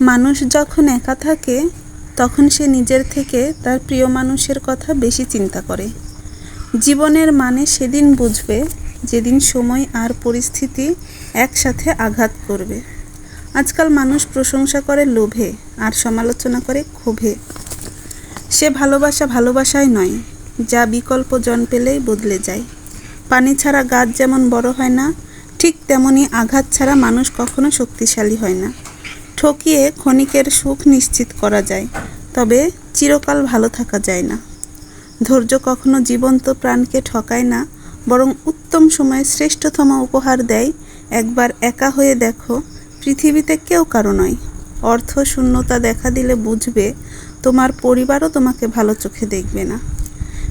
মানুষ যখন একা থাকে, তখন সে নিজের থেকে তার প্রিয় মানুষের কথা বেশি চিন্তা করে। জীবনের মানে সেদিন বুঝবে যেদিন সময় আর পরিস্থিতি একসাথে আঘাত করবে। আজকাল মানুষ প্রশংসা করে লোভে আর সমালোচনা করে ক্ষোভে। সে ভালোবাসা ভালোবাসায় নয়, যা বিকল্প জন পেলেই বদলে যায়। পানি ছাড়া গাছ যেমন বড় হয় না, ঠিক তেমনি আঘাত ছাড়া মানুষ কখনো শক্তিশালী হয় না। ঠকিয়ে ক্ষণিকের সুখ নিশ্চিত করা যায়, তবে চিরকাল ভালো থাকা যায় না। ধৈর্য কখনো জীবন্ত প্রাণকে ঠকায় না, বরং উত্তম সময়ে শ্রেষ্ঠতম উপহার দেয়। একবার একা হয়ে দেখো, পৃথিবীতে কেউ কারও নয়। অর্থ শূন্যতা দেখা দিলে বুঝবে, তোমার পরিবারও তোমাকে ভালো চোখে দেখবে না।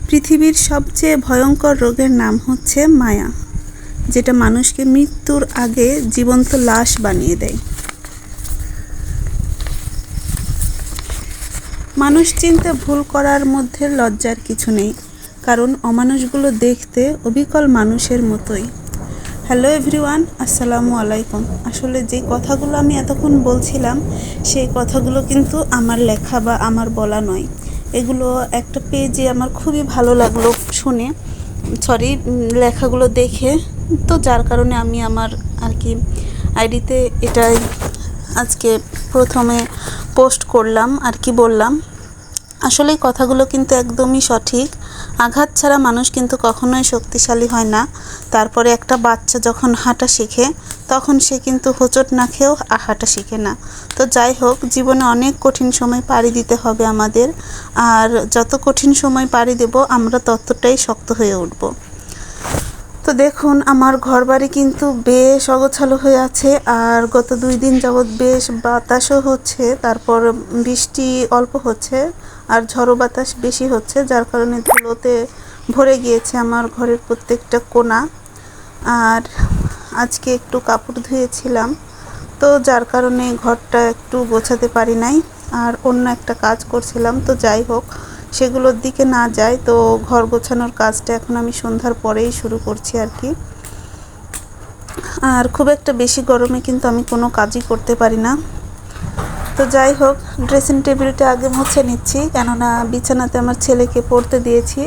পৃথিবীর সবচেয়ে ভয়ঙ্কর রোগের নাম হচ্ছে মায়া, যেটা মানুষকে মৃত্যুর আগে জীবন্ত লাশ বানিয়ে দেয়। মানুষ চিনতে ভুল করার মধ্যে লজ্জার কিছু নেই, কারণ অমানুষগুলো দেখতে অবিকল মানুষের মতোই। হ্যালো এভরিওয়ান, আসসালামু আলাইকুম। আসলে যে কথাগুলো আমি এতক্ষণ বলছিলাম, সেই কথাগুলো কিন্তু আমার লেখা বা আমার বলা নয়। এগুলো একটা পেজে আমার খুবই ভালো লাগল শুনে। সরি লেখাগুলো দেখে। তো যার কারণে আমি আমার আর কি আইডিতে এটাই আজকে প্রথমে পোস্ট করলাম, আর কি বললাম। আসলে কথাগুলো কিন্তু একদমই সঠিক। আঘাত ছাড়া মানুষ কিন্তু কখনোই শক্তিশালী হয় না। তারপরে একটা বাচ্চা যখন হাঁটা শেখে, তখন সে কিন্তু হোঁচট না খেয়েও হাঁটা শিখে না। তো যাই হোক, জীবনে অনেক কঠিন সময় পাড়ি দিতে হবে আমাদের। আর যত কঠিন সময় পাড়ি দেব, আমরা ততটাই শক্ত হয়ে উঠব। তো দেখুন, আমার ঘরবাড়ি কিন্তু বেশ অগোছালো হয়ে আছে। আর গত দুই দিন যাবৎ বেশ বাতাসও হচ্ছে, তারপর বৃষ্টি অল্প হচ্ছে। আর ঝড়ো বাতাস বেশি হচ্ছে, যার কারণে ধুলোতে ভরে গিয়েছে আমার ঘরের প্রত্যেকটা কোণা। আর আজকে একটু কাপড় ধুয়েছিলাম, তো যার কারণে ঘরটা একটু গোছাতে পারি নাই। আর অন্য একটা কাজ করছিলাম, তো যাই হোক, সেগুলোর দিকে না যাই, তো ঘর গোছানোর কাজটা এখন আমি সন্ধ্যার পরেই শুরু করছি আর কি। আর খুব একটা বেশি গরমে কিন্তু আমি কোনো কাজই করতে পারি না। তো যাই হোক ড্রেসিং টেবিলটা আগে মুছে নিচ্ছি, কেননা বিছানাতে আমার ছেলেকে পড়তে দিয়েছি।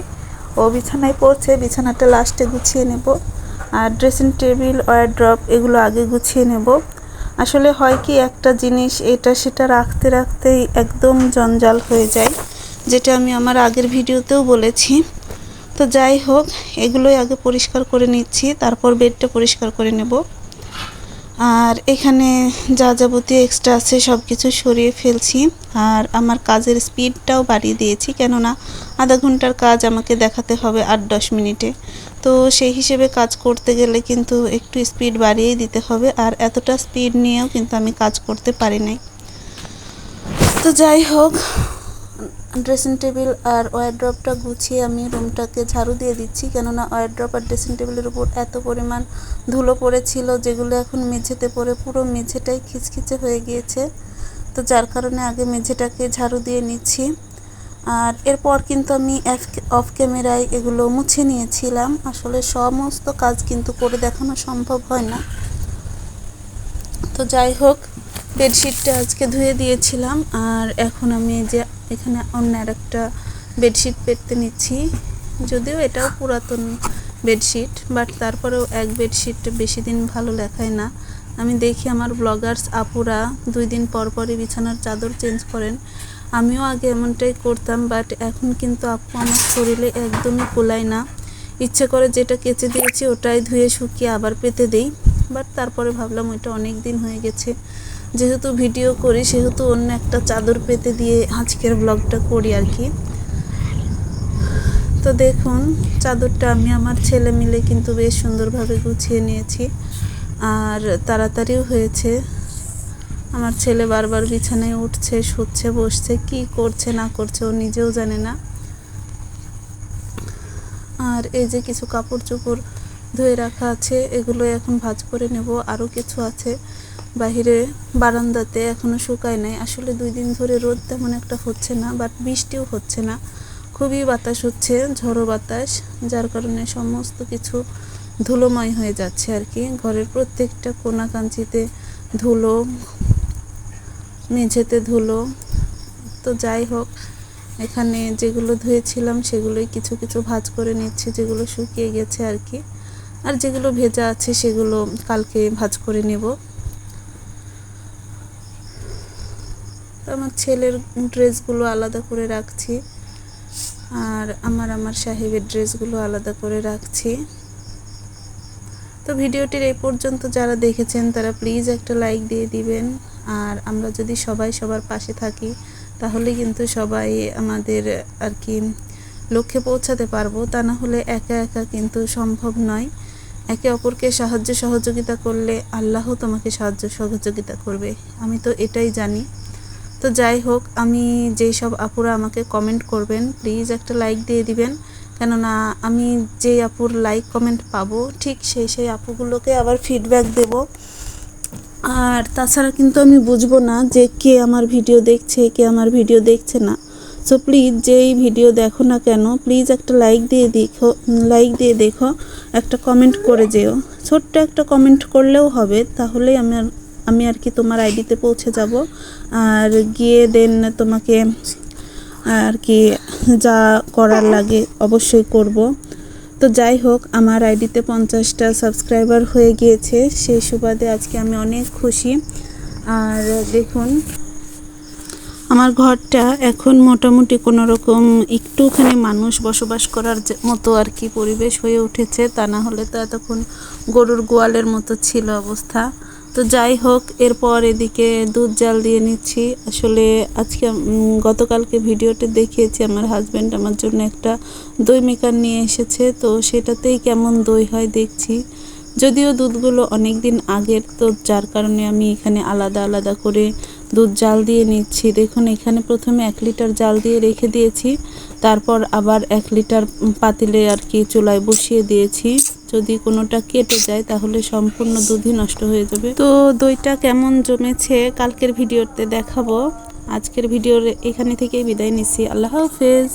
ও বিছানায় পড়ছে, বিছানাটা লাস্টে গুছিয়ে নেব। আর ড্রেসিং টেবিল ড্রপ এগুলো আগে গুছিয়ে নেব। আসলে হয় কি, একটা জিনিস, এটা সেটা রাখতে রাখতেই একদম জঞ্জাল হয়ে যায়, যেটা আমি আমার আগের ভিডিওতেও বলেছি। তো যাই হোক, এগুলোই আগে পরিষ্কার করে নিচ্ছি, তারপর বেডটা পরিষ্কার করে নেব। আর এখানে যা যাবতীয় এক্সট্রা আছে সব কিছু সরিয়ে ফেলছি। আর আমার কাজের স্পিডটাও বাড়িয়ে দিয়েছি, কেননা আধা ঘণ্টার কাজ আমাকে দেখাতে হবে আট দশ মিনিটে। তো সেই হিসেবে কাজ করতে গেলে কিন্তু একটু স্পিড বাড়িয়েই দিতে হবে, আর এতটা স্পিড নিয়েও কিন্তু আমি কাজ করতে পারি নাই। তো যাই হোক ড্রেসিং টেবিল আর ওয়ারড্রপটা গুছিয়ে আমি রুমটাকে ঝাড়ু দিয়ে দিচ্ছি, কেননা ওয়ারড্রপ আর ড্রেসিং টেবিলের উপর এত পরিমাণ ধুলো পড়েছিল যেগুলো এখন মেঝেতে পড়ে পুরো মেঝেটাই খিচখিচে হয়ে গিয়েছে। তো যার কারণে আগে মেঝেটাকে ঝাড়ু দিয়ে নিচ্ছি। আর এরপর কিন্তু আমি অফ ক্যামেরায় এগুলো মুছে নিয়েছিলাম। আসলে সমস্ত কাজ কিন্তু করে দেখানো সম্ভব হয় না। তো যাই হোক, বেডশিটটা আজকে ধুয়ে দিয়েছিলাম। আর এখন আমি যে এখানে অন্য আরেকটা বেডশিট পেতে নিচ্ছি। যদিও এটাও পুরাতন বেডশিট, বাট তারপরেও এক বেডশিট বেশি দিন ভালো লেখায় না। আমি দেখি আমার ব্লগার্স আপুরা দুই দিন পর পরই বিছানার চাদর চেঞ্জ করেন। আমিও আগে এমনটাই করতাম, বাট এখন কিন্তু আপু আমার শরীরে একদমই কোলায় না। ইচ্ছে করে যেটা কেচে দিয়েছি ওটাই ধুয়ে শুকিয়ে আবার পেতে দেই, বাট তারপরে ভাবলাম ওইটা অনেক দিন হয়ে গেছে। যেহেতু ভিডিও করি, সেহেতু অন্য একটা চাদর পেতে দিয়ে আজকের ব্লগটা করি আর কি। তো দেখুন, চাদরটা আমি আমার ছেলে মিলে কিন্তু বেশ সুন্দরভাবে গুছিয়ে নিয়েছি। আর তাড়াতাড়িও হয়েছে। আমার ছেলে বারবার বিছানায় উঠছে, শুচ্ছে, বসছে, কি করছে, না করছে, ও নিজেও জানে না। আর এই যে কিছু কাপড় চোপড় ধুয়ে রাখা আছে, এগুলো এখন ভাঁজ করে নেব, আরও কিছু আছে। বাহিরে বারান্দাতে এখনও শুকায় নাই। আসলে দুই দিন ধরে রোদ তেমন একটা হচ্ছে না বাট বৃষ্টিও হচ্ছে না। খুবই বাতাস হচ্ছে, ঝড়ো বাতাস, যার কারণে সমস্ত কিছু ধুলোময় হয়ে যাচ্ছে আর কি। ঘরের প্রত্যেকটা কোনা কাঞ্চিতে ধুলো, মেঝেতে ধুলো। তো যাই হোক, এখানে যেগুলো ধুয়েছিলাম সেগুলোই কিছু কিছু ভাজ করে নিচ্ছি, যেগুলো শুকিয়ে গেছে আর কি। আর যেগুলো ভেজা আছে সেগুলো কালকে ভাজ করে নেব। তো আমার ছেলের ড্রেসগুলো আলাদা করে রাখছি। আর আমার আমার সাহেবের ড্রেসগুলো আলাদা করে রাখছি। তো ভিডিওটির এই পর্যন্ত যারা দেখেছেন, তারা প্লিজ একটা লাইক দিয়ে দিবেন। আর আমরা যদি সবাই সবার পাশে থাকি, তাহলে কিন্তু সবাই আমাদের আর কি লক্ষ্যে পৌঁছাতে পারব। তা না হলে একা একা কিন্তু সম্ভব নয়। একে অপরকে সাহায্য সহযোগিতা করলে আল্লাহ তোমাকে সাহায্য সহযোগিতা করবে। আমি তো এটাই জানি। তো যাই হোক, আমি যেই সব আপুরা আমাকে কমেন্ট করবেন প্লিজ একটা লাইক দিয়ে দিবেন। কেননা আমি যেই আপুর লাইক কমেন্ট পাবো, ঠিক সেই সেই আপুগুলোকে আবার ফিডব্যাক দেব। আর তাছাড়া কিন্তু আমি বুঝব না যে কে আমার ভিডিও দেখছে, কে আমার ভিডিও দেখছে না। সো প্লিজ যেই ভিডিও দেখো না কেন প্লিজ একটা লাইক দিয়ে দেখো লাইক দিয়ে দেখো, একটা কমেন্ট করে যেও। ছোট্ট একটা কমেন্ট করলেও হবে, তাহলেই আমার আমি আর কি তোমার আইডিতে পৌঁছে যাব। আর গিয়ে দেন তোমাকে আর কি যা করার লাগে অবশ্যই করব। তো যাই হোক, আমার আইডিতে পঞ্চাশটা সাবস্ক্রাইবার হয়ে গিয়েছে। সেই সুবাদে আজকে আমি অনেক খুশি। আর দেখুন, আমার ঘরটা এখন মোটামুটি কোনো রকম একটুখানি মানুষ বসবাস করার মতো আর কি পরিবেশ হয়ে উঠেছে। তা না হলে তো এতক্ষণ গরুর গোয়ালের মতো ছিল অবস্থা। তো যাই হোক, এরপর এদিকে দুধ জাল দিয়ে নিচ্ছি। আসলে আজকে গতকালকে ভিডিওতে দেখিয়েছি, আমার হাজব্যান্ড আমার জন্য একটা দই মেকার নিয়ে এসেছে। তো সেটাতেই কেমন দই হয় দেখছি। যদিও দুধগুলো অনেক দিন আগের, তো যার কারণে আমি এখানে আলাদা আলাদা করে দুধ জাল দিয়ে নিচ্ছি। দেখুন, এখানে প্রথমে এক লিটার জাল দিয়ে রেখে দিয়েছি। তারপর আবার এক লিটার পাতিলে আর কি চুলায় বসিয়ে দিয়েছি। যদি কোনোটা কেটে যায় তাহলে সম্পূর্ণ দুধই নষ্ট হয়ে যাবে। তো দইটা কেমন জমেছে কালকের ভিডিওতে দেখাবো। আজকের ভিডিওর এখানে থেকেই বিদায় নিচ্ছি। আল্লাহ হাফেজ।